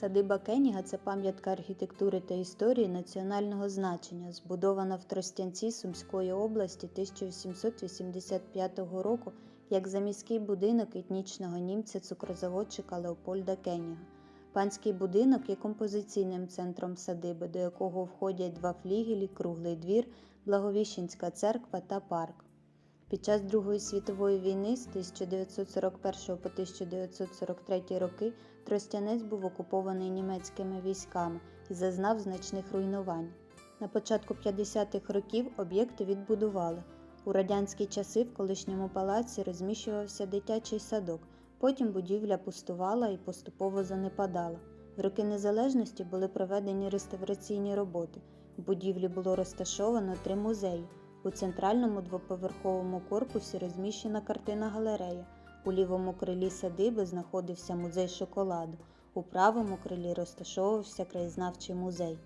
Садиба Кеніга це пам'ятка архітектури та історії національного значення, збудована в Тростянці Сумської області 1885 року як заміський будинок етнічного німця цукрозаводчика Леопольда Кеніга. Панський будинок є композиційним центром садиби, до якого входять два флігелі, круглий двір, Благовіщенська церква та парк. Під час Другої світової війни з 1941 по 1943 роки Тростянець був окупований німецькими військами і зазнав значних руйнувань. На початку 50-х років об'єкти відбудували. У радянські часи в колишньому палаці розміщувався дитячий садок, потім будівля пустувала і поступово занепадала. В роки незалежності були проведені реставраційні роботи. В будівлі було розташовано три музеї. У центральному двоповерховому корпусі розміщена картина галерея. У лівому крилі садиби знаходився музей шоколаду, у правому крилі розташовувався краєзнавчий музей.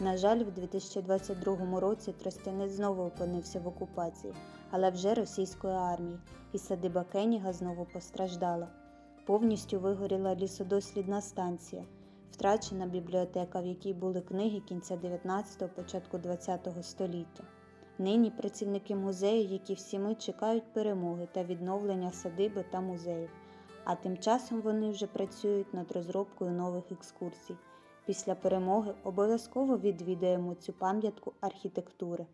На жаль, в 2022 році Тростянець знову опинився в окупації, але вже російської армії, і садиба Кеніга знову постраждала. Повністю вигоріла лісодослідна станція, втрачена бібліотека, в якій були книги кінця 19-го, початку 20-го століття. Нині працівники музею, які всі ми, чекають перемоги та відновлення садиби та музеїв. А тим часом вони вже працюють над розробкою нових екскурсій. Після перемоги обов'язково відвідаємо цю пам'ятку архітектури.